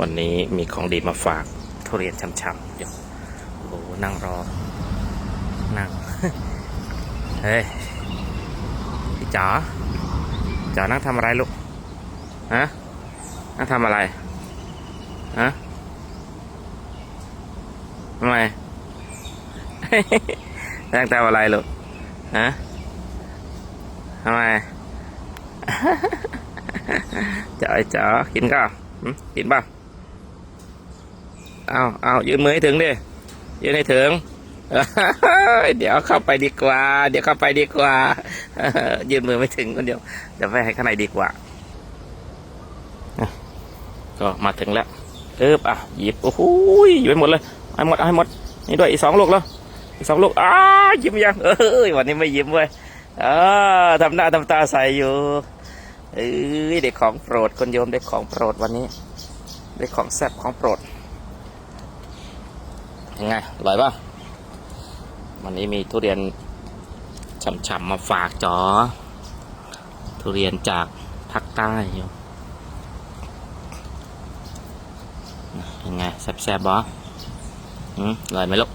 วันนี้มีของดีมาฝากทุเรียนช่ำๆเดี๋ยวโอ้โหนั่งรอ นั่ง เฮ้ยพี่จ๋าจ๋านั่งทำอะไรลูก ฮะ นั่งทำอะไร ฮะทำไม นั่งทำอะไรลูก ฮะทำไมจ๋าจ๋ากินข้าวกินป่ะ เอาเอายืนมือให้ถึงดิยืนให้ถึงเดี๋ยวเข้าไปดีกว่า เดี๋ยวเข้าไปดีกว่ายืนมือไม่ถึงคนเดียวเดี๋ยวไปให้ข้างในดีกว่าก็มาถึงแล้วเอ๊บอะหยิบโอ้โหหยิบไปหมดเลยเอาให้หมดเอาให้หมดนี่ด้วยอีกสองลูกแล้วอีกสองลูกอ้ายิ้มยังเอ้ยวันนี้ไม่ยิ้มเว้ยเออทำหน้าทำตาใสอยู่เอ้ยเด็กของโปรดคนโยมเด็กของโปรดวันนี้เด็กของแซ่บของโปรด ยังไงอร่อยป่ะวันนี้มีทุเรียนฉ่ำๆมาฝากจอ ทุเรียนจากภาคใต้อยู่ยังไงแซ่บๆบออืมอร่อยไหมลูก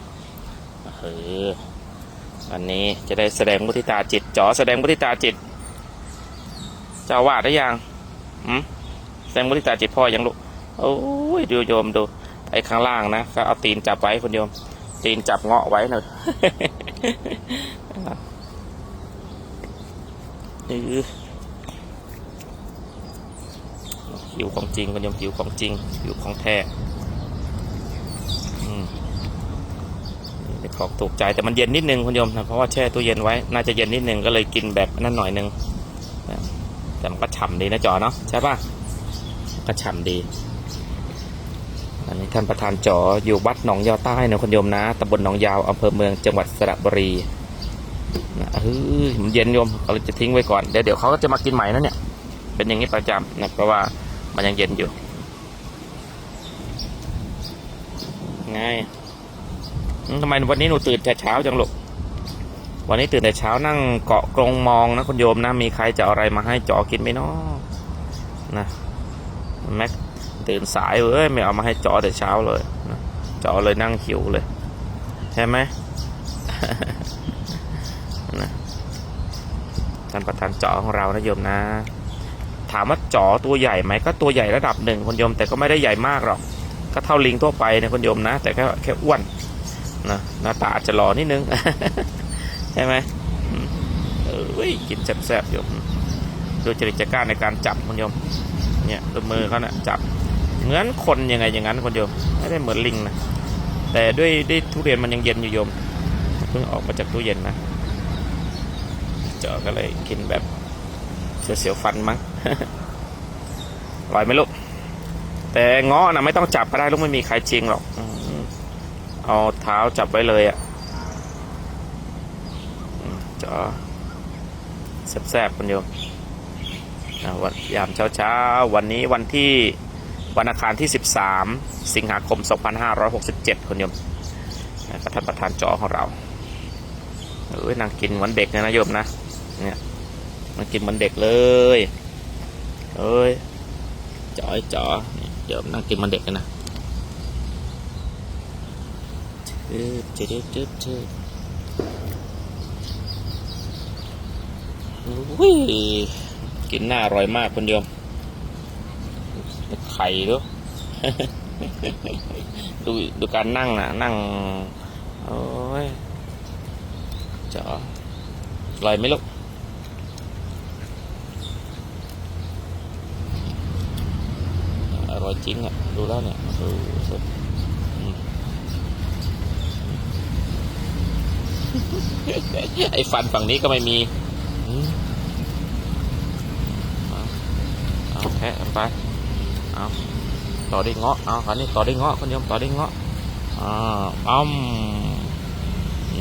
เออวันนี้จะได้แสดงมุทิตาจิตจอแสดงมุทิตาจิตจ้าวาดได้ยังอืมแสดงมุทิตาจิตพ่อยังลูกโอ้ยดูโยมดู ไอ้ข้างล่างนะก็เอาตีนจับไว้คนโยม ตีนจับเงาะไว้หน่อยติวของจริงคนโยมหิวของจริงหิวของแท้อืมเป็นของถูกใจแต่มันเย็นนิดนึงคุณโยมนะเพราะว่าแช่ตู้เย็นไว้ น่าจะเย็นนิดนึงก็เลยกินแบบนั่นหน่อยนึงแต่มันก็ฉ่ำดีนะจอเนาะใช่ป่ะก็ฉ่ำดี อันนี้ท่านประธานจออยู่วัดหนองยาวใต้นะคุณโยมนะตำบลหนองยาวอำเภอเมืองจังหวัดสระบุรีนะเฮ้ยมันเย็นโยมเราจะทิ้งไว้ก่อนเดี๋ยวเดี๋ยวเขาก็จะมากินใหม่นะเนี่ย เป็นอย่างนี้ประจำนะเพราะว่ามันยังเย็นอยู่ไงทำไมวันนี้หนูตื่นแต่เช้าจังลูกวันนี้ตื่นแต่เช้านั่งเกาะกรงมองนะคุณโยมนะมีใครจะอาอะไรมาให้จอกินไหมเนาะนะแม็ก ตื่นสายเว้ยไม่เอามาให้จอแต่เช้าเลยจอเลยนั่งหิวเลย ใช่ไหมนะท่านประธานจอของเรานะโยมนะ ถามว่าจอตัวใหญ่ไหมก็ตัวใหญ่ระดับหนึ่งคนโยม แต่ก็ไม่ได้ใหญ่มากหรอกก็เท่าลิงทั่วไปนะคนโยมนะ แต่แค่แค่อ้วนนะหน้าตาอาจจะหล่อนิดนึงใช่ไหมเอ้ยกินแซ่บๆโยมดูจริตจักร้าในการจับคนโยมเนี่ยตัวมือเขานะ่ะจับ เหมือนคนยังไงอย่างนั้นคนโยมไม่ได้เหมือนลิงนะแต่ด้วยด้วยทุเรียนมันยังเย็นอยู่โยมเพิ่งออกมาจากตู้เย็นนะเจาะก็เลยกินแบบเสียวๆฟันมั้งอร่อยไหมลูกแต่เงาะนะไม่ต้องจับก็ได้ลูกไม่มีใครจริงหรอกเอาเท้าจับไว้เลยอะ่ะเจาะแซ่บๆคนโยมวันยามเช้าเช้าๆวันนี้วันที่ วันอังคารที่ 13 สิงหาคม 2567คนโยมนะก็ท่านประธานจอของเราเอ้ยนางกินเหมือนเด็กเลยนะโยมนะ เนี่ยนางกินเหมือนเด็กเลยเอ้ยจอยจอเนี่ยโยมนางกินเหมือนเด็กนะจืดจืดจืดจืดอุ้ยกินหน้าอร่อยมากคุณโยม ข่ดู ดูดูการนั่งอะนั่ง โอ้ยจ๋ออร่อยไหมลูกอร่อยจริงอะ ดูแล้วเนี่ยดูสุดไอ้ฟันฝั่งนี้ก็ไม่มีอืมเอาแค่ไป เอาต่อด้เงาะเอาคราวนี้ต่อด้เงาะคุณโยมต่อด้เงาะอ่าอ้อม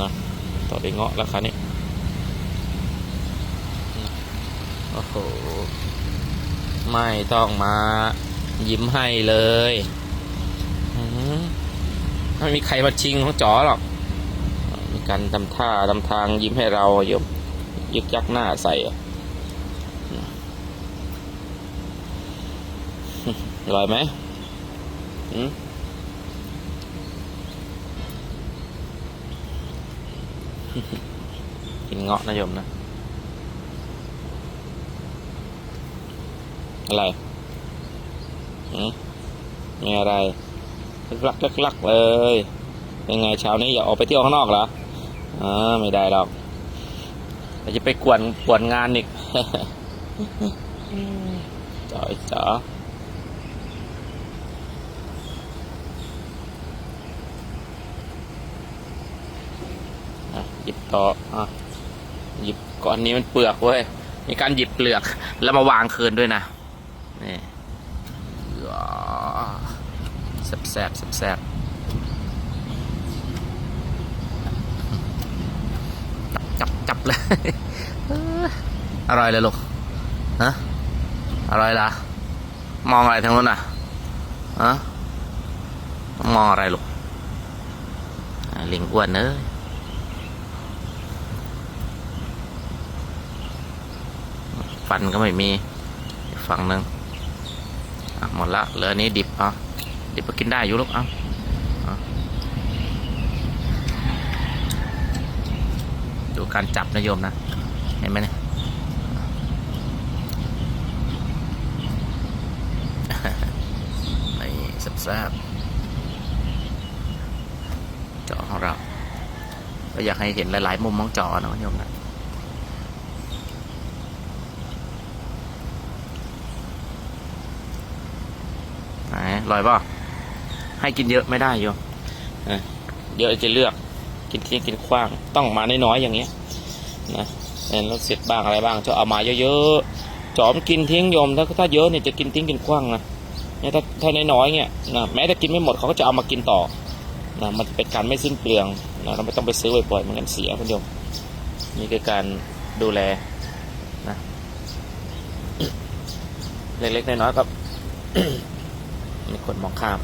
นะต่อด้เงาะแล้วคราวนี้โอ้โหไม่ต้องมายิ้มให้เลยไม่มีใครมาชิงของจ๋อหรอกมีการทำท่าทำทางยิ้มให้เราโยมยึกยักหน้าใส่ อะอร่อยไหมหืมกินเงาะนะโยมนะ อะไรหืมมีอะไรลักลักลักๆเลย ยังไงเช้านี้อย่าออกไปเที่ยวข้างนอกเหรออ่าไม่ได้หรอกเดี๋ยวจะไปกวนกวนงานอีกจ๋อยจ๋ออะห ยิบต่ออะหยิบก้อนนี้มันเปลือกเว้ยมีการหยิบเปลือกแล้วมาวางคืนด้วยนะนี่แสบแสบแสบจับจับเลยอร่อยเลยลูกฮะอร่อยละมองอะไรทางนู้นน่ะฮะมองอะไรลูกลิงอ้วนเนอ ฟันก็ไม่มีฝั่งหนึ่งหมดละเหลือนี้ดิบเอะดิบก็กินได้อยู่ลูกเอะดูการจับนะโยมนะ เห็นไหมเนี่ยนี่แซ่บจอของเรา ก็อยากให้เห็นหลาย ๆ มุมของจอนะโยมนะไหนอ ร่อยป่ะให้กินเยอะไม่ได้โยมเยอะจะเลือก กินทิ้งกินขว้าง ต้องมาน้อยๆอย่างเงี้ยนะเห็นแล้วเสร็จบ้างอะไรบ้างจะเอามาเยอะๆจอมกินทิ้งโยมถ้าถ้าเยอะเนี่ยจะกินทิ้งกินขว้างนะเนี่ยถ้าถ้าน้อยๆเนี่ยนะแม้แต่กินไม่หมดเขาก็จะเอามากินต่อนะมันเป็นการไม่สิ้นเปลืองนะเราไม่ต้องไปซื้อบ่อยๆเหมือนกันเสียคุณโยมนี่คือการดูแลนะเล็กๆน้อยๆก็ มีคนมองข้าม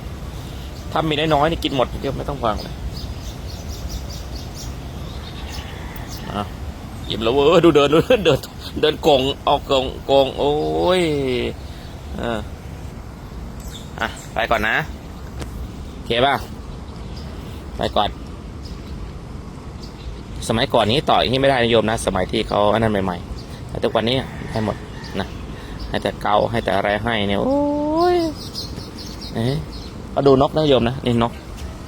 ถ้ามีน้อยๆนี่กินหมดเดียวไม่ต้องวางเลยนะหยิบแล้วเว้ยดูเดินดูเดินเดินเดินโกงเอาโกงโกงโอ้ยเอออะไปก่อนนะโอเคป่ะไปก่อน สมัยก่อนนี้ต่อยที่ไม่ได้นิยมนะ สมัยที่เขาอันนั้นใหม่ๆแต่ทุกวันนี้ให้หมดนะให้แต่เกาให้แต่อะไรให้เนี่ยโอ้ ยเอ๊ะเอาดูนกนะโยมนะนี่นก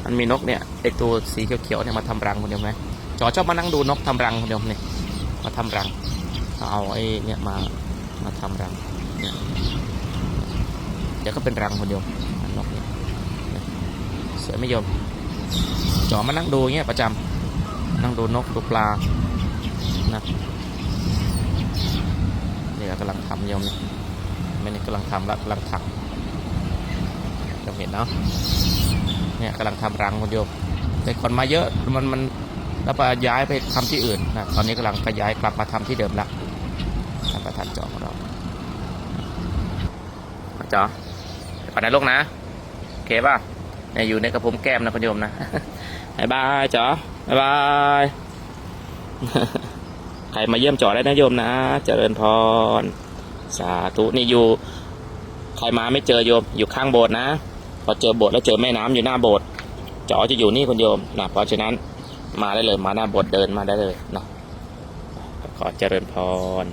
มันมีนกเนี่ยไอตัวสีเขียวๆเนี่ยมาทำรังคนเดียวไหมจอชอบมานั่งดูนกทำรังคนเดียวเนี่ยมาทำรัง เอาไอ้เนี่ยมามาทำรังเนี่ยเดี๋ยวก็เป็นรังคนเดียวอันนกเนี่ยสวยไหม่ยมจอมานั่งดูเงี้ยประจำนั่งดูนกดูปลานะเนี่ยกำลังทำโยมเนี่ยไม่นี่กำลังทำละกำลังถัก เห็นเนาะเนี่ยกำลังทำรังคนโยมแต่คนมาเยอะมันมันแล้วไปย้ายไปทำที่อื่นนะตอนนี้กำลังขยายกลับมาทำที่เดิมละท่านประธานจอของเราจอก่อนนะลูกนะโอเคป่ะเนี่ยอยู่ในกระผมแก้มนะคุณโยมนะบายบายจ๋อบายบายใครมาเยี่ยมจอได้นะโยมนะเจริญพรสาธุนี่อยู่ ใครมาไม่เจอโยมอยู่ข้างโบสถ์นะ พอเจอโบสถ์แล้วเจอแม่น้ำอยู่หน้าโบสถ์จอจะอยู่นี่คุณโยมนะเพราะฉะนั้นมาได้เลยมาหน้าโบสถ์เดินมาได้เลยนะขอเจริญพร